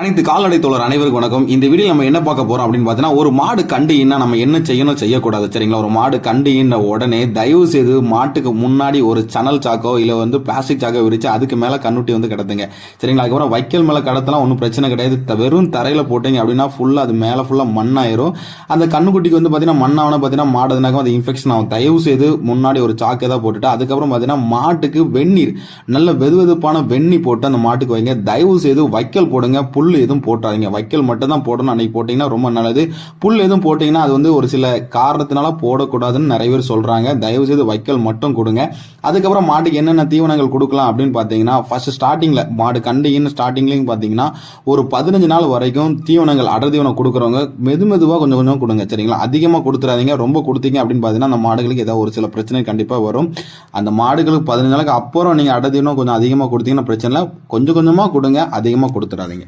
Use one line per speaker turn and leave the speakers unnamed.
அனைத்து கால்நடை தோழர் அனைவருக்கும் வணக்கம். இந்த வீடியோ நம்ம என்ன பார்க்க போறோம் அப்படின்னு பார்த்தீங்கன்னா ஒரு மாடு கண்டு நம்ம என்ன செய்யணும் செய்யக்கூடாது சரிங்களா? ஒரு மாடு கண்டு உடனே தயவு செய்து மாட்டுக்கு முன்னாடி ஒரு சனல் சாக்கோ இல்லை வந்து பிளாஸ்டிக் சாக்கோ விரிச்சு அதுக்கு மேலே கண்ணுட்டி வந்து கடத்துங்க. சரிங்களா? அதுக்கப்புறம் வைக்கல் மேலே கடத்தலாம் ஒன்றும் பிரச்சனை கிடையாது. வெறும் தரையில் போட்டீங்க அப்படின்னா ஃபுல்லாக அது மேலே ஃபுல்லாக மண்ணாயிரும். அந்த கண்ணுக்குட்டிக்கு வந்து பார்த்தீங்கன்னா மண்ணாவன பார்த்தீங்கன்னா மாடுனாக்கும் அது இன்ஃபெக்ஷன் ஆகும். தயவு செய்து முன்னாடி ஒரு சாக்கை தான் போட்டுட்டு அதுக்கப்புறம் பார்த்தீங்கன்னா மாட்டுக்கு வெந்நீர் நல்ல வெதுவெதுப்பான வெந்நி போட்டு அந்த மாட்டுக்கு வைங்க. தயவு செய்து வைக்கல் போடுங்க. புல் புல் எதுவும் போட்டாதீங்க. வைக்கல் மட்டும் தான் போடணும் அன்னைக்கு போட்டிங்கன்னா ரொம்ப நல்லது. புல் எதுவும் போட்டிங்கன்னா அது வந்து ஒரு சில காரணத்தினால போடக்கூடாதுன்னு நிறைய பேர் சொல்கிறாங்க தயவு செய்து வைக்கல் மட்டும் கொடுங்க. அதுக்கப்புறம் மாட்டுக்கு என்னென்ன தீவனங்கள் கொடுக்கலாம் அப்படின்னு பார்த்தீங்கன்னா ஃபர்ஸ்ட் ஸ்டார்டிங்கில் மாடு கண்டின்னு ஸ்டார்டிங்லேயும் பார்த்தீங்கன்னா ஒரு பதினஞ்சு நாள் வரைக்கும் தீவனங்கள் அடர் தீவனம் கொடுக்குறவங்க மெது மெதுவாக கொஞ்சம் கொஞ்சம் கொடுங்க. சரிங்களா? அதிகமாக கொடுத்துறாதீங்க. ரொம்ப கொடுத்தீங்க அப்படின்னு பார்த்தீங்கன்னா அந்த மாடுகளுக்கு ஏதாவது ஒரு சில பிரச்சனை கண்டிப்பாக வரும். அந்த மாடுகளுக்கு பதினஞ்சு நாளுக்கு அப்புறம் நீங்கள் அடர் தீவனம் கொஞ்சம் அதிகமாக கொடுத்தீங்கன்னா பிரச்சனை இல்லை. கொஞ்சம் கொஞ்சமாக கொடுங்க. அதிகமாக கொடுத்துறாதீங்க.